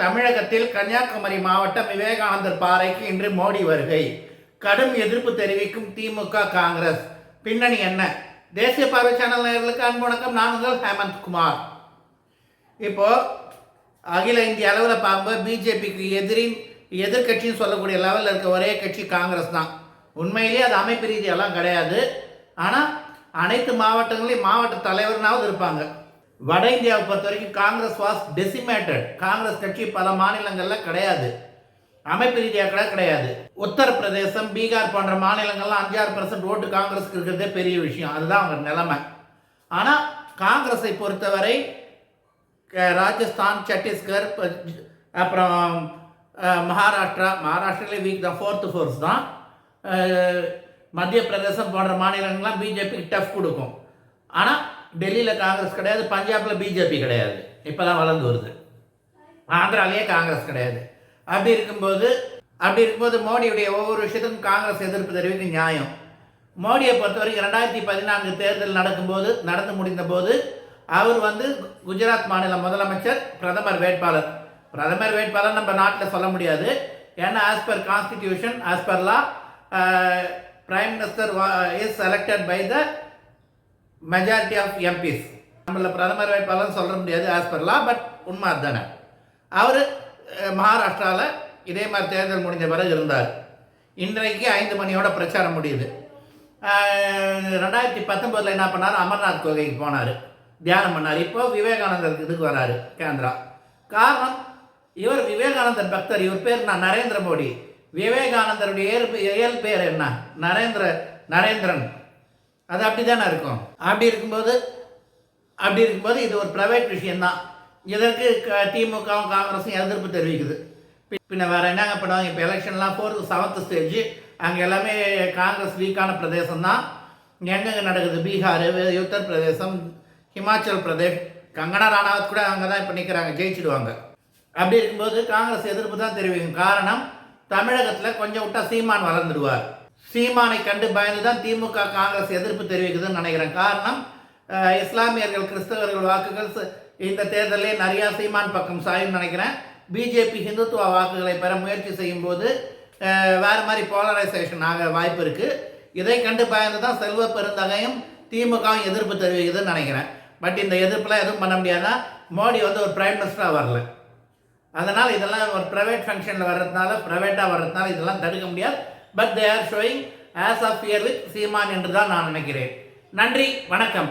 தமிழகத்தில் கன்னியாகுமரி மாவட்டம் விவேகானந்தர் பாறைக்கு இன்று மோடி வருகை. கடும் எதிர்ப்பு தெரிவிக்கும் திமுக காங்கிரஸ். பின்னணி என்ன? தேசிய பார்வை சேனல் நேர்களுக்கு அன்பு வணக்கம். நான் உங்கள் ஹேமந்த் குமார். இப்போ அகில இந்திய அளவில் பார்க்கும்போது பிஜேபிக்கு எதிரி எதிர்க்கட்சின்னு சொல்லக்கூடிய லெவலில் இருக்க ஒரே கட்சி காங்கிரஸ் தான். உண்மையிலேயே அது அமைப்பு ரீதியெல்லாம் கிடையாது. ஆனால் அனைத்து மாவட்டங்களையும் மாவட்ட தலைவர்னாவது இருப்பாங்க. வட இந்தியாவை பொறுத்த வரைக்கும் காங்கிரஸ் வாஸ் டெசிமேட்டட் காங்கிரஸ் கட்சி பல மாநிலங்களில் கிடையாது. அமைப்பு ரீதியாக கூட கிடையாது. உத்தரப்பிரதேசம் பீகார் போன்ற மாநிலங்கள்லாம் அஞ்சாறு பர்சன்ட் ஓட்டு காங்கிரஸுக்கு இருக்கிறதே பெரிய விஷயம். அதுதான் அவங்க நிலைமை. ஆனால் காங்கிரஸை பொறுத்தவரை க- ராஜஸ்தான் சத்தீஸ்கர் அப்புறம் மகாராஷ்டிரா மகாராஷ்டிராலே வீக் தான். ஃபோர்த்து ஃபோர்ஸ் தான். மத்திய பிரதேசம் போன்ற மாநிலங்கள்லாம் பிஜேபிக்கு டஃப் கொடுக்கும். ஆனால் டெல்லியில் காங்கிரஸ் கிடையாது பஞ்சாபில் பிஜேபி கிடையாது. இப்போ தான் வளர்ந்து வருது. ஆந்திராலேயே காங்கிரஸ் கிடையாது. அப்படி இருக்கும்போது அப்படி இருக்கும்போது மோடியுடைய ஒவ்வொரு விஷயத்துக்கும் காங்கிரஸ் எதிர்ப்பு தெரிவிக்கும் நியாயம். மோடியை பொறுத்த வரைக்கும் ரெண்டாயிரத்தி பதினான்கு தேர்தல் நடக்கும்போது நடந்து முடிந்த போது அவர் வந்து குஜராத் மாநில முதலமைச்சர் பிரதமர் வேட்பாளர். பிரதமர் வேட்பாளர் நம்ம நாட்டில் சொல்ல முடியாது. ஏன்னா as per constitution as per law prime minister is selected by the majority of MPs நம்மள பிரதமர் வேட்பாளர் சொல்ல முடியாது ஆஸ் பர் லா பட் உண்மை அதுதானே. அவர் மகாராஷ்டிராவில் இதே மாதிரி தேர்தல் முடிஞ்ச பிறகு இருந்தார். இன்றைக்கு ஐந்து மணியோட பிரச்சாரம் முடியுது. ரெண்டாயிரத்தி பத்தொம்போதில் என்ன பண்ணார்? அமர்நாத் கோகைக்கு போனார். தியானம் பண்ணார். இப்போ விவேகானந்தர் இதுக்கு வராரு கேந்திரா. காரணம் இவர் விவேகானந்தர் பக்தர் இவர் பேர் நான் நரேந்திர மோடி. விவேகானந்தருடைய இயல்பு இயல் பேர் என்ன? நரேந்திர நரேந்திரன். அது அப்படி தானே இருக்கும். அப்படி இருக்கும்போது அப்படி இருக்கும்போது இது ஒரு ப்ரைவேட் விஷயந்தான் இதற்கு க- திமுகவும் காங்கிரஸும் எதிர்ப்பு தெரிவிக்குது. பி- பின்ன வேறு என்னங்க பண்ணுவாங்க? இப்போ எலெக்ஷன்லாம் ஃபோர்த்து செவன்த்து ஸ்டேஜ் அங்கே எல்லாமே காங்கிரஸ் வீக்கான பிரதேசம் தான் எங்கெங்கே நடக்குது? பீகார் உத்தரப்பிரதேசம் ஹிமாச்சல் பிரதேஷ். கங்கனா ராணாவத் கூட அங்கே தான் இப்போ நிற்கிறாங்க ஜெயிச்சிடுவாங்க. அப்படி இருக்கும்போது காங்கிரஸ் எதிர்ப்பு தான் தெரிவிக்கும். காரணம் தமிழகத்தில் கொஞ்சம் விட்டா சீமான் வளர்ந்துடுவார். சீமானை கண்டு பயந்து தான் திமுக காங்கிரஸ் எதிர்ப்பு தெரிவிக்குதுன்னு நினைக்கிறேன். காரணம் இஸ்லாமியர்கள் கிறிஸ்தவர்கள் வாக்குகள் இந்த தேர்தலே நிறையா சீமான் பக்கம் சாயும் நினைக்கிறேன். பிஜேபி ஹிந்துத்துவ வாக்குகளை பெற முயற்சி செய்யும் போது வேறு மாதிரி போலரைசேஷன் ஆக வாய்ப்பு இருக்குது இதை கண்டு பயந்து தான் செல்வ பெருந்தகையும் திமுகவும் எதிர்ப்பு தெரிவிக்குதுன்னு நினைக்கிறேன். பட் இந்த எதிர்ப்பெலாம் எதுவும் பண்ண முடியாதுன்னா மோடி வந்து ஒரு பிரைம் மினிஸ்டராக வரல. அதனால் இதெல்லாம் ஒரு ப்ரைவேட் ஃபங்க்ஷனில் வர்றதுனால ப்ரைவேட்டாக வர்றதுனால இதெல்லாம் தடுக்க முடியாது. But they are showing as of year with Seeman என்று தான் நான் நினைக்கிறேன். நன்றி வணக்கம்.